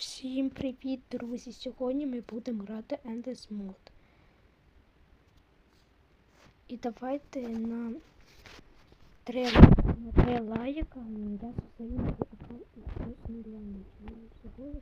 Всім привіт, друзі! Сьогодні ми будемо грати Endless Mode. І давайте на 3 на 3 лайка я со своїм аккаунтом плюс мільйон. Всього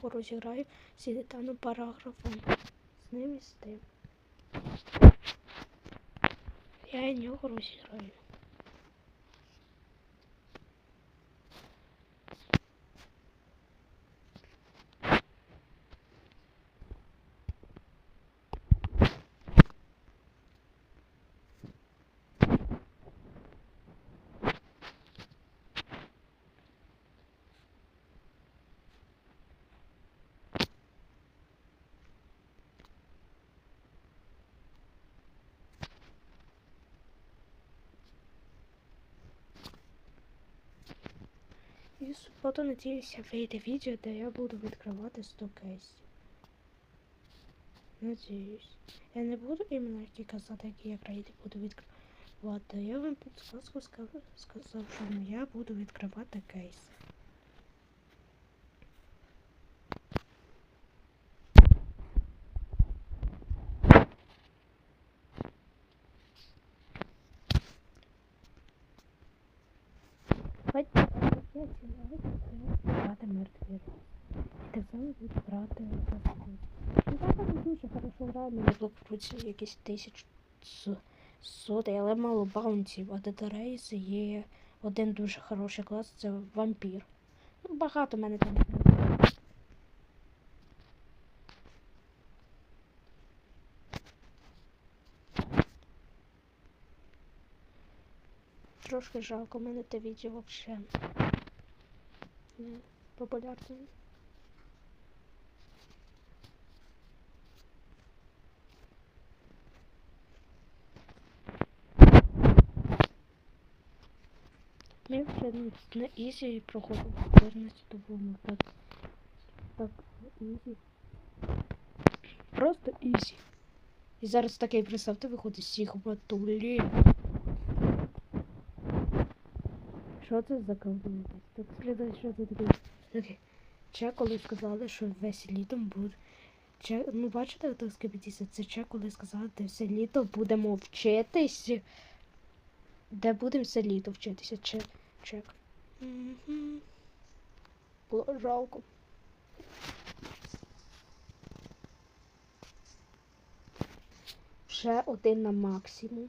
підписчиків, розіграю нього розіграю параграфом. З ним і з тим. Я нього розіграю. І суботу надіюся вийде відео, де я буду відкривати 100 кейсів. Надіюсь. Я не буду іменно казати, які я крейди буду відкривати. Я вам підсказку сказав, що я буду відкривати кейси. Давайте я сідаю, брати мертві рози. І так само буду брати розпуск. Ну так я граю, мені якісь тисяч с- соти, але мало баунтів, а Дедерейс є один дуже хороший клас, це вампір. Ну, багато в мене там. Трошки жалко, в мене те відео взагалі не популярне. Ми вже на- ізі проходимо 14 тому так. Так, ізі. Просто ізі. І зараз такий, представте, виходить Сігма Тулі. Що це за колдун? Так слідає, що це таке? Таке. Че коли сказали, що весь літом буде. Че, ну бачите, так скипітіся, це че коли сказали, де все літо будемо вчитись. Де будемо все літо вчитися. Че, чек. Мгм. Було жалко. Ще один на максимум.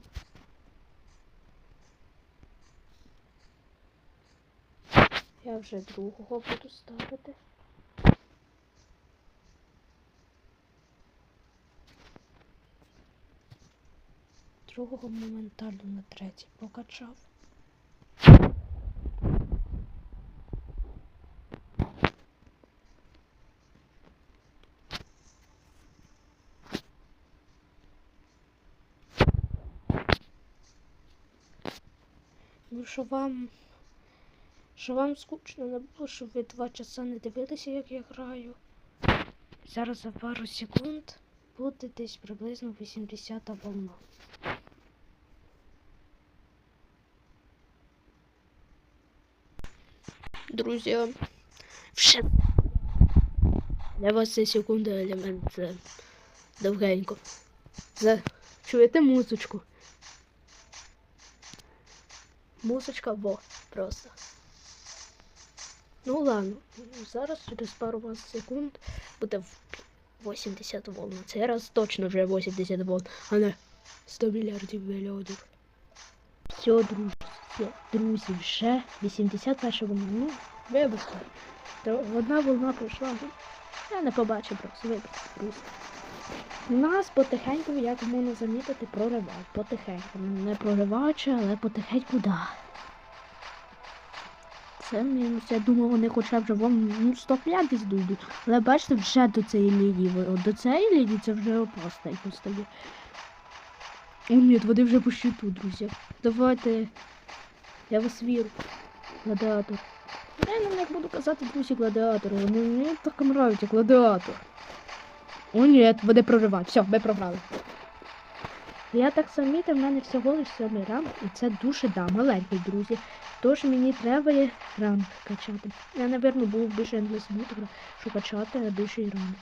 Я вже другого буду ставити. Другого моментально на третій покачав. Що вам. Що вам скучно не було, щоб ви два часа не дивилися, як я граю. Зараз за пару секунд буде десь приблизно 80 волна. Друзі, вже для вас це секунда елемент довгенько. За... Чуєте музичку? Музичка во просто. Ну ладно, зараз через пару секунд буде 80 волн. Цей раз точно вже 80 волн, а не 100 мільярдів мільйонів. Все, друзі, друзі, вже 81 волна. Ну, вибачте. Одна волна пройшла. Я не побачив просто, вибачте, друзі. Нас потихеньку, як можна замітити, проривають. Потихеньку. Не прориваючи, але потихеньку, да. Це мінус. Я думав, вони хоча б вже вон ну, 105 дійдуть. Але бачите, вже до цієї лінії. До цієї лінії це вже опасно якось стає. О, ні, вони вже по щиту, друзі. Давайте. Я вас вірю. Гладіатор. Я не буду казати, друзі, гладіатор. Вони мені так нравиться, гладіатор. О, ні, вони проривають. Все, ми програли. Я так замітив, в мене всього лише сьомий ранг, і це дуже да, маленький, друзі. Тож мені треба ранг качати. Я, напевно, був більше Endless Mood, що качати більший ранг.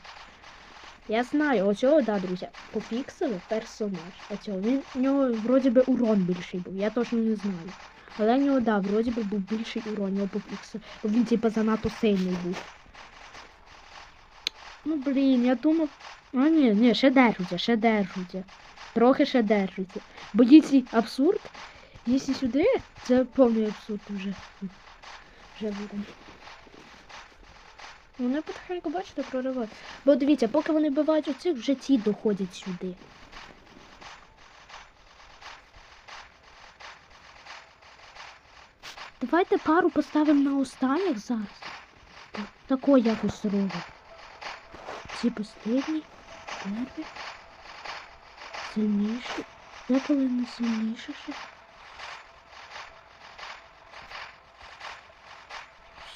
Я знаю, оцього, да, друзі, попіксели персонаж. Оцього. Він в нього вроді би урон більший був, я точно не знаю. Але в нього, да, вроді би був більший урон, його попіксели. Бо він типа занадто сильний був. Ну блін, я думав. А ні, ні, ще держуться, ще держуться. Трохи ще держуться. Бо якщо абсурд, якщо сюди, це повний абсурд вже. Вже буде. Вони потихеньку, бачите, проривають. Бо дивіться, поки вони вбивають оцих, вже ці доходять сюди. Давайте пару поставимо на останніх зараз. Так, Тако якось робимо. Ці последні, перші, сильніші. Деколи не сильніше ще.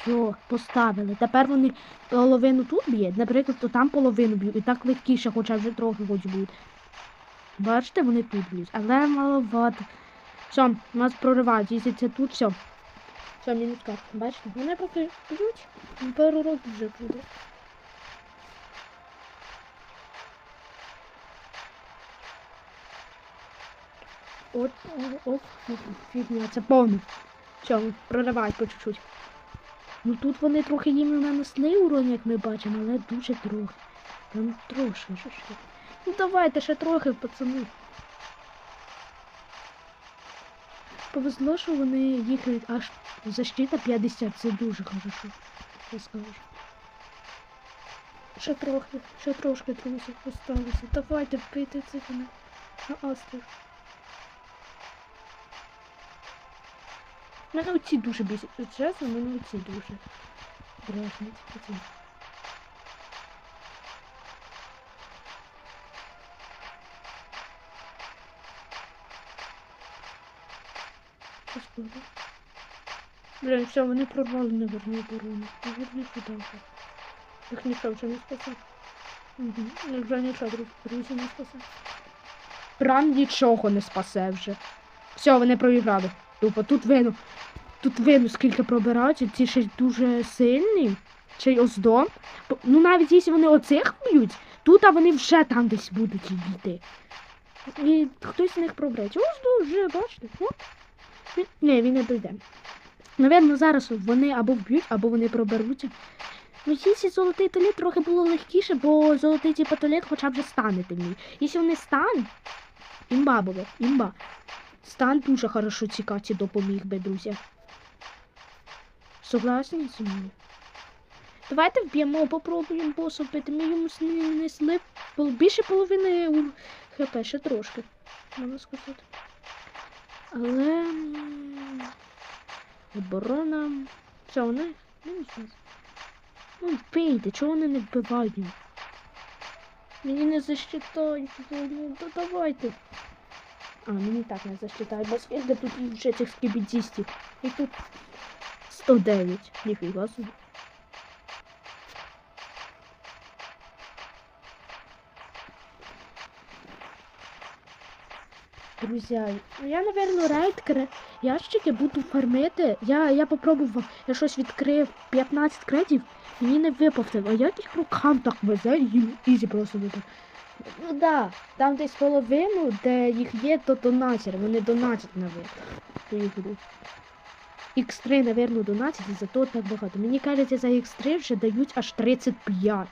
Все, поставили. Тепер вони половину тут б'ють, наприклад, то там половину б'ють. І так легкіше, хоча вже трохи хоч б'ють. Бачите, вони тут б'ють. Але маловато. Все, нас проривають. Якщо це тут, все. Все, мінус карта. Бачите? Вони поки б'ють, пару років вже буде. От, о, о, фігня, це повно. Все, проривають по чуть-чуть. Ну тут вони трохи їм нанесли урон, як ми бачимо, але дуже трохи. Там трошки ще. Ну давайте ще трохи, пацани. Повезло, що вони їхають аж защита 50, це дуже хорошо. Я скажу. Ще трохи, ще трошки друзів осталося. Давайте вбити цих на астрів. Мене оці дуже бісять. Чесно, мене оці дуже дражнять. Оці. Буде. Блін, все, вони прорвали неверну оборону. Неверну сюди. Їх нічого вже не спасе. Угу. Вже нічого, друзі, не спасе. Прям нічого не спасе вже. Все, вони проіграли. Тупо тут видно. Тут видно, скільки пробирають, ці ще дуже сильні. Ще й оздом. Ну навіть якщо вони оцих б'ють, тут вони вже там десь будуть йти. І хтось з них пробере. Ось вже, бачите? От. Ні, він не дойде. Навірно, зараз вони або вб'ють, або вони проберуться. Ну, якщо золотий туалет трохи було легкіше, бо золотий типу, туалет хоча б стане темний. Якщо вони стан, імба було, імба. Стан дуже хорошо цікавці допоміг би, друзі. Согласні зі мною? Давайте вб'ємо, попробуємо боса вбити. Ми йому нанесли пол- більше половини хп, ще трошки. Можна сказати. Але. Оборона. Все, вони. мінус нас. Ну, вбийте, чого вони не вбивають? Мені не защитають, ну, давайте. А, мені так не засчитай, бо скільки тут вже цих скібідістів. І тут 109. Ніфіга собі. Друзья, ну я, наверное, рейд ящики буду фармити. Я, я попробував, я щось відкрив 15 кредів, мені не випавте. А як їх рукам так везе, їм ізі просто випав. Ну да, там десь половину, де їх є, то донатери. Вони донатять на ігру. X3, наверное, донатять, і зато так багато. Мені кажеться, за X3 вже дають аж 35.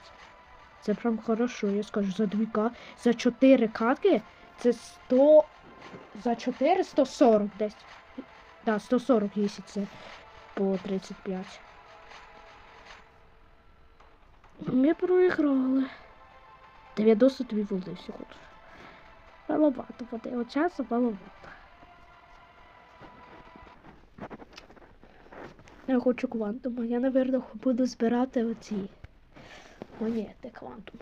Це прям хорошо, я скажу, за 2К. За 4 катки це 100. За 4 140 десь. Да, 140, якщо це по 35. Ми проіграли. 92 води всього. Маловато води. От часу маловато. Я хочу квантума. Я, напевно, буду збирати оці монети квантум.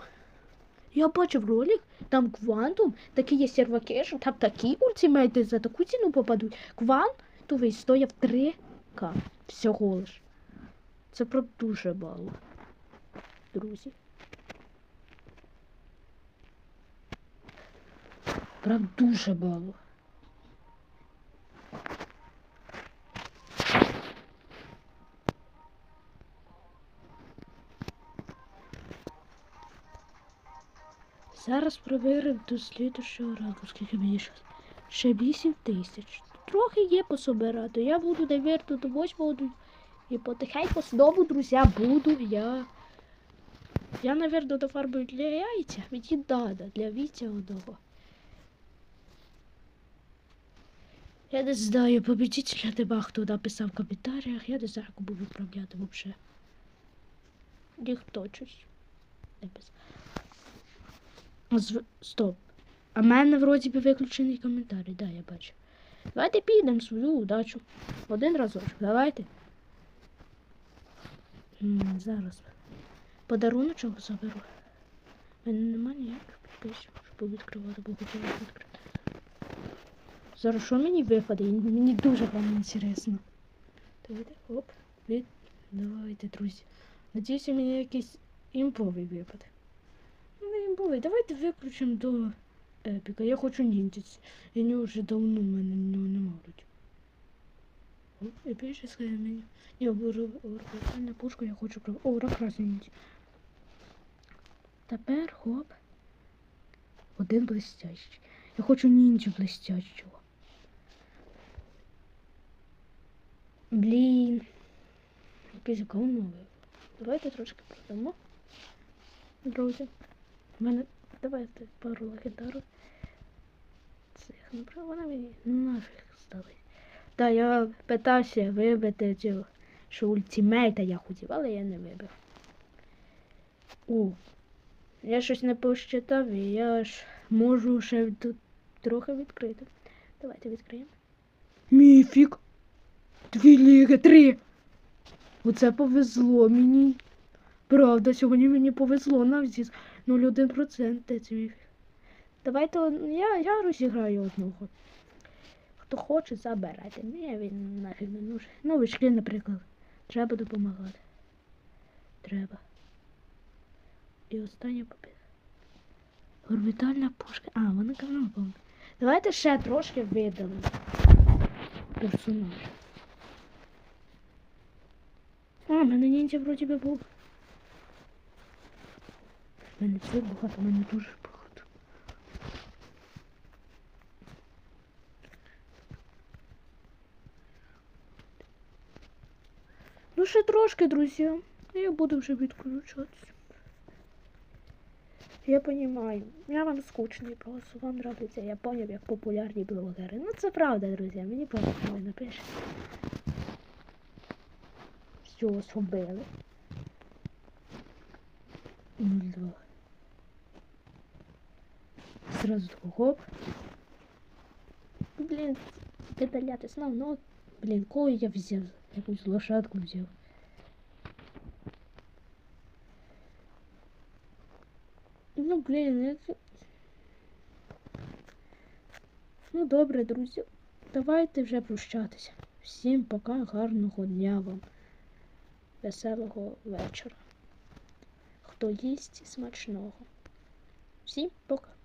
Я бачив ролик, там квантум, такі є сервакешн, там такі ультимейти за таку ціну попадуть. Квантовий стояв 3К всього лиш. Це про дуже мало. Друзі. Прям дуже мало. Зараз провіримо до слідущого ранку, скільки мені ще. Ще 8 тисяч. Трохи є пособирати. Я буду, навірно, до 8 буду. І потихеньку знову, друзі, буду я. Я, навірно, дофарбую для яйця. Мені надо, для Вітя одного. Я не знаю, победителя нема, хто написав в коментарях. Я не знаю, кому відправляти взагалі. Ніхто щось не писав. Зв... Стоп. А в мене вроді би виключений коментарі, да, я бачу. Давайте підемо свою удачу. Один разочок, давайте. М, зараз. Подаруночок заберу. У мене нема ніяких підписів, щоб відкривати, бо хотіла відкрити. Зараз що мені випаде? Мені дуже вам інтересно. Давайте, оп, від... Давайте, друзі. Надіюся, мені якийсь імповий випаде. Не імповий. Давайте виключимо до епіка. Я хочу ніндіць. І нього вже давно в мене нього нема вроді. О, епічне меню. Ні, орбітальна пушка я хочу про. О, красний ніндзя. Тепер хоп. Один блестящий. Я хочу ніндзю блестящого. Блін. Якийсь говновий. Давайте трошки продамо. Друзі. У мене давайте пару легендарів. Цих направо вона мені нафіг здали. Та я питався вибити цього, що ультимейта я хотів, але я не вибив. О, я щось не посчитав і я ж можу ще тут трохи відкрити. Давайте відкриємо. Міфік! Дві ліги, три! Оце повезло мені. Правда, сьогодні мені повезло на взіз 0,1% де це міфік. Давайте я, я розіграю одного. Хто хоче, забирайте. Мені він нафіг не нужен. Ну, вички, наприклад. Треба допомагати. Треба. І остання побіда. Орбітальна пушка. А, вона канал повна. Давайте ще трошки видалимо персонажа. А, в мене ніндзя вроді би був. В мене це багато, в мене дуже багато. Ну, ще трошки, друзі. Я буду вже відключатися. Я понимаю. Я вам скучний просто. Вам нравиться. Я поняв, як популярні блогери. Ну це правда, друзі. Мені просто ви напишете. Все, зробили. 0,2. Сразу такой хоп. Блін, видаляти знов, ну, блін, кого я взяв? Якусь лошадку взяв. Ну, блін, это... Ну добре, друзі. Давайте вже прощатися. Всім пока, гарного дня вам. Веселого вечора. Хто їсть смачного. Всім пока.